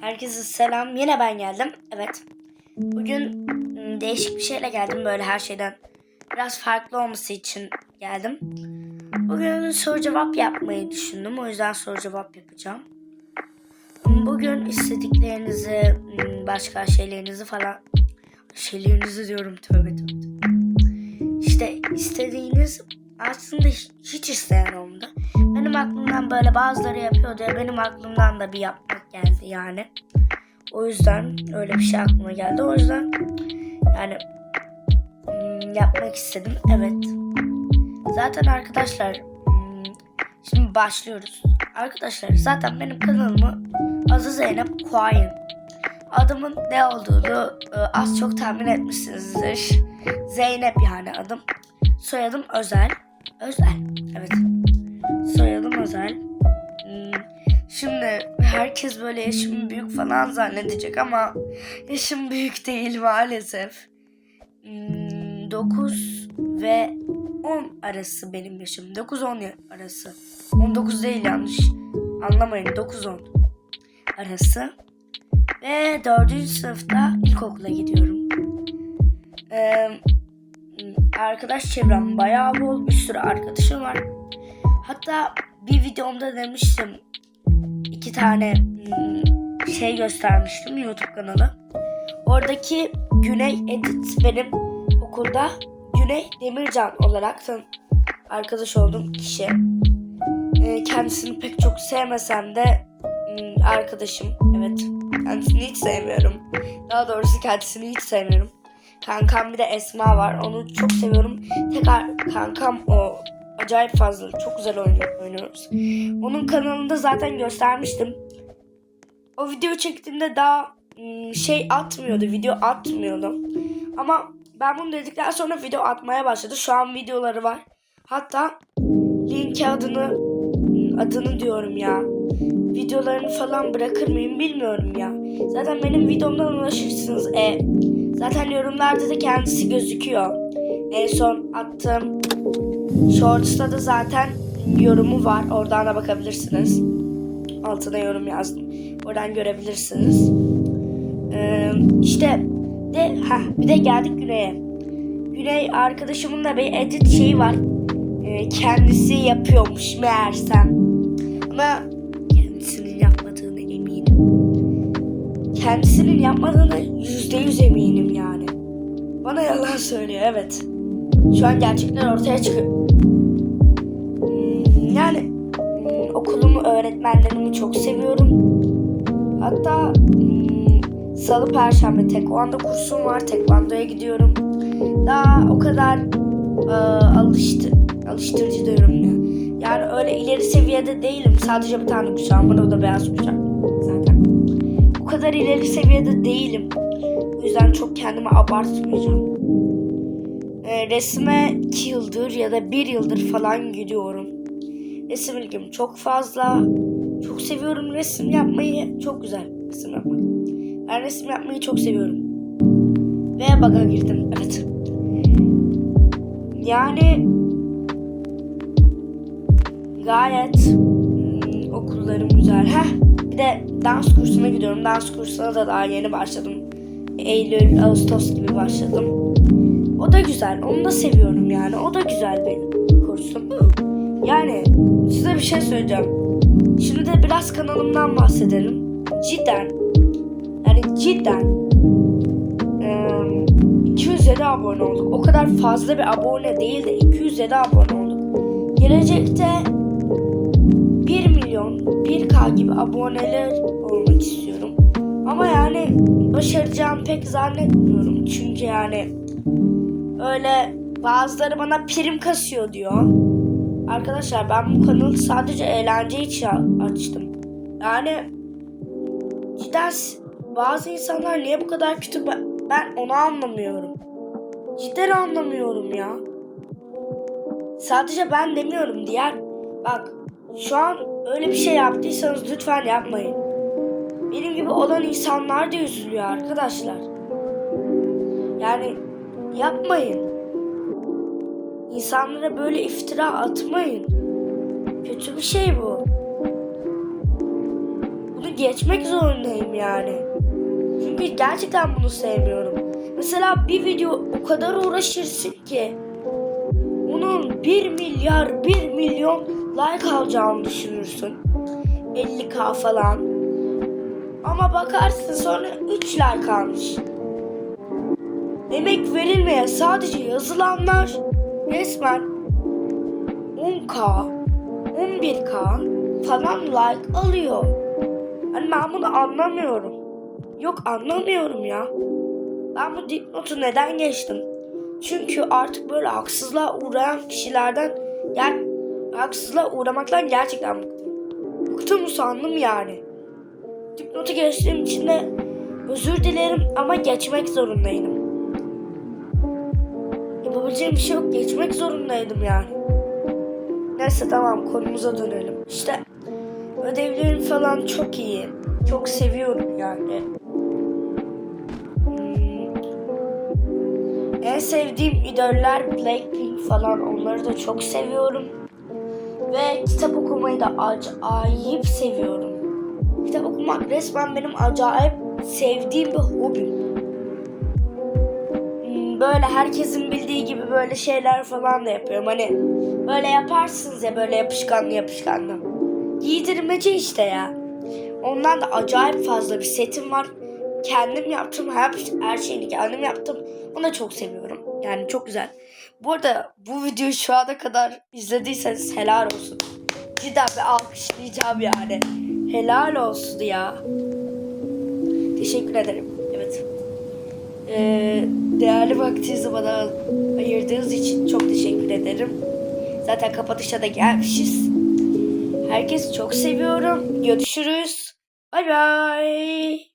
Herkese selam. Yine ben geldim. Evet. Bugün ım, değişik bir şeyle geldim. Böyle her şeyden biraz farklı olması için geldim. Bugün soru cevap yapmayı düşündüm. O yüzden soru cevap yapacağım. Bugün istediklerinizi, ım, başka şeylerinizi falan şeylerinizi diyorum tövbe tövbe. İşte istediğiniz aslında hiç isteyen olmadı. Benim aklımdan böyle bazıları yapıyordu ya benim aklımdan da bir yapmak geldi yani. O yüzden öyle bir şey aklıma geldi. O yüzden yani hmm, yapmak istedim. Evet. Zaten arkadaşlar hmm, şimdi başlıyoruz. Arkadaşlar zaten benim kanalımı Adı Zeynep Kuayin. Adımın ne olduğunu e, az çok tahmin etmişsinizdir. Zeynep yani adım. Soyadım Özel. Özel. Evet. Soyadım Özel. Hmm, Şimdi herkes böyle yaşım büyük falan zannedecek ama yaşım büyük değil maalesef. 9 ve 10 arası benim yaşım. 9-10 arası. 19 değil yanlış. Anlamayın 9-10 arası. Ve 4. sınıfta ilkokula gidiyorum. Ee, arkadaş çevrem bayağı bol. Bir sürü arkadaşım var. Hatta bir videomda demiştim. iki tane hmm, şey göstermiştim YouTube kanalı. Oradaki Güney Edit benim okulda Güney Demircan olarak da arkadaş olduğum kişi. Ee, kendisini pek çok sevmesem de hmm, arkadaşım. Evet. Kendisini hiç sevmiyorum. Daha doğrusu kendisini hiç sevmiyorum. Kankam bir de Esma var. Onu çok seviyorum. Tekrar kankam o acayip fazla. Çok güzel oynuyor, oynuyoruz. Onun kanalında zaten göstermiştim. O video çektiğimde daha ım, şey atmıyordu. Video atmıyordu. Ama ben bunu dedikten sonra video atmaya başladı. Şu an videoları var. Hatta linki adını ım, adını diyorum ya. Videolarını falan bırakır mıyım bilmiyorum ya. Zaten benim videomdan ulaşırsınız. E, zaten yorumlarda da kendisi gözüküyor. En son attığım Shorts'ta da zaten yorumu var. Oradan da bakabilirsiniz. Altına yorum yazdım. Oradan görebilirsiniz. Ee, işte de ha bir de geldik Güney'e. Güney arkadaşımın da bir edit şeyi var. Ee, kendisi yapıyormuş meğersem. Ama kendisinin yapmadığını eminim. Kendisinin yapmadığını yüzde yüz eminim yani. Bana yalan söylüyor evet. Şu an gerçekler ortaya çıkıyor. Hmm, Yani hmm, okulumu, öğretmenlerimi çok seviyorum. Hatta hmm, salı, perşembe tekvando kursum var. Tekvandoya gidiyorum. Daha o kadar e, alıştı, alıştırıcı diyorum ya. Yani öyle ileri seviyede değilim. Sadece bir tane kuşağım var. O da beyaz kuşak zaten. O kadar ileri seviyede değilim. O yüzden çok kendimi abartmayacağım. E, resme 2 yıldır ya da 1 yıldır falan gidiyorum. Resim ilgim çok fazla. Çok seviyorum resim yapmayı. Çok güzel resim yapmak. Ben resim yapmayı çok seviyorum. Ve baga girdim. Evet. Yani gayet hmm, okullarım güzel. Heh, bir de dans kursuna gidiyorum. Dans kursuna da daha yeni başladım. Eylül, Ağustos gibi başladım. O da güzel. Onu da seviyorum yani. O da güzel benim kursum. Yani size bir şey söyleyeceğim. Şimdi de biraz kanalımdan bahsedelim. Cidden yani cidden eee, 207 abone olduk. O kadar fazla bir abone değil de 207 abone olduk. Gelecekte 1 milyon 1k gibi aboneler olmak istiyorum. Ama yani başaracağım pek zannetmiyorum. Çünkü yani öyle bazıları bana prim kasıyor diyor. Arkadaşlar ben bu kanalı sadece eğlence için açtım. Yani cidden bazı insanlar niye bu kadar kötü ben, ben onu anlamıyorum. Cidden anlamıyorum ya. Sadece ben demiyorum diğer bak şu an öyle bir şey yaptıysanız lütfen yapmayın. Benim gibi olan insanlar da üzülüyor arkadaşlar. Yani yapmayın. İnsanlara böyle iftira atmayın. Kötü bir şey bu. Bunu geçmek zorundayım yani. Çünkü gerçekten bunu sevmiyorum. Mesela bir video o kadar uğraşırsın ki onun 1 milyar 1 milyon like alacağını düşünürsün. 50k falan. Ama bakarsın sonra 3 like almış. Emek verilmeye sadece yazılanlar resmen 10k, 11k falan like alıyor. Hani ben bunu anlamıyorum. Yok anlamıyorum ya. Ben bu dipnotu neden geçtim? Çünkü artık böyle haksızlığa uğrayan kişilerden yani haksızlığa uğramaktan gerçekten bıktım. Bıktım usandım yani. Dipnotu geçtiğim için de özür dilerim ama geçmek zorundaydım. Yapabileceğim bir şey yok. Geçmek zorundaydım yani. Neyse tamam konumuza dönelim. İşte ödevlerim falan çok iyi. Çok seviyorum yani. Hmm. En sevdiğim idoller Blackpink falan onları da çok seviyorum. Ve kitap okumayı da acayip seviyorum. Kitap okumak resmen benim acayip sevdiğim bir hobim. Böyle herkesin bildiği gibi böyle şeyler falan da yapıyorum. Hani böyle yaparsınız ya böyle yapışkanlı yapışkanlı. Giydirmece işte ya. Ondan da acayip fazla bir setim var. Kendim yaptım. Her, her şeyini kendim yaptım. Onu da çok seviyorum. Yani çok güzel. Bu arada bu videoyu şu ana kadar izlediyseniz helal olsun. Cidden bir alkışlayacağım yani. Helal olsun ya. Teşekkür ederim. Değerli vaktinizi bana ayırdığınız için çok teşekkür ederim. Zaten kapatışa da gelmişiz. Herkesi çok seviyorum. Görüşürüz. Bay bay.